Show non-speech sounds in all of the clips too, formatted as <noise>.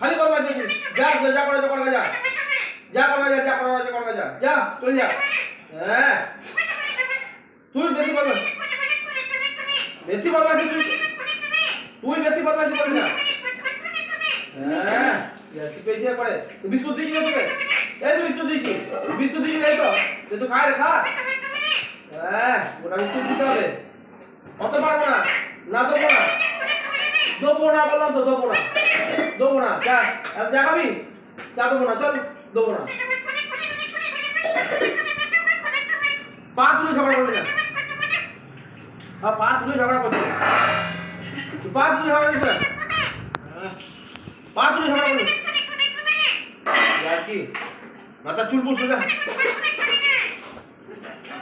খালি বদমাইশ হয়েছিস যা যা করে যা করে, যা। যা করে, যা যা করে যা করে, যা। যা, চলে যা। হ্যাঁ। তুই বেশি বদমাইশ বেশি বদমাইশি তুই তুই বেশি বদমাইশি করবি না। হ্যাঁ। বেশি পেয়েছে পরে তুই বিস্কুট না তোকে? এই তো বিস্কুট দিয়েছি বিস্কুট দিয়েছি এই তো। তুই তো খায় রে, খা। হ্যাঁ ওটা বিস্কুট দিতে হবে। অত পারব না। না দেবো না। দেবো না বললাম তো, দেবো না। দেবো না চা চা চা দেবো না চল দেবো না। পা তুলে ঝগড়া করবি না হ্যাঁ পা তুলে ঝগড়া তুই পা তুলে ঝগড়া হ্যাঁ, পা তুলে ঝগড়া করবি কি? মাথা চুল পুল সোজা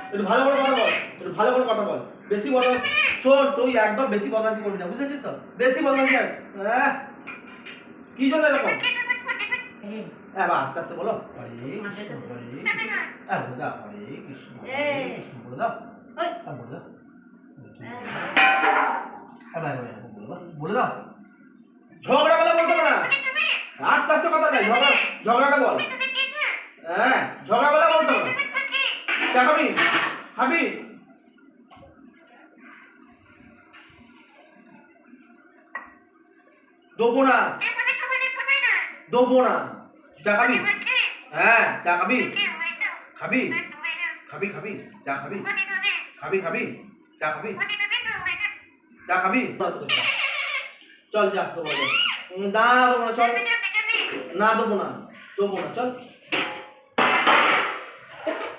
একটু ভালো করে কথা বল একটু ভালো করে কথা বল। বেশি বদমাস শোন তুই একদম বেশি বদমাশি করবি না বুঝেছিস তো? বেশি বদমাশি আহ, কি জন্য এরকম? <laughs> আস্তে আস্তে বলো। হরে কৃষ্ণ হরে বলে দাও হরে কৃষ্ণ হরে কৃষ্ণ বলে দাও। বলে দাও। হ্যাঁ বলে দাও বলে দাও। ঝগড়া বলে বলতে না। আস্তে আস্তে কথা নাই ঝগড়া ঝগড়াটা বল। হ্যাঁ ঝগড়া বলে বলতে হবে। না চা খাবি? খাবি? দেবো না। দেবো না। চা খাবি। হ্যাঁ চা খাবি। খাবি? খাবি খাবি? চা খাবি? খাবি খাবি? চা খাবি? চা খাবি? চল যা দেবো। না দেবো না চল। না দেবো না দেবো না চল।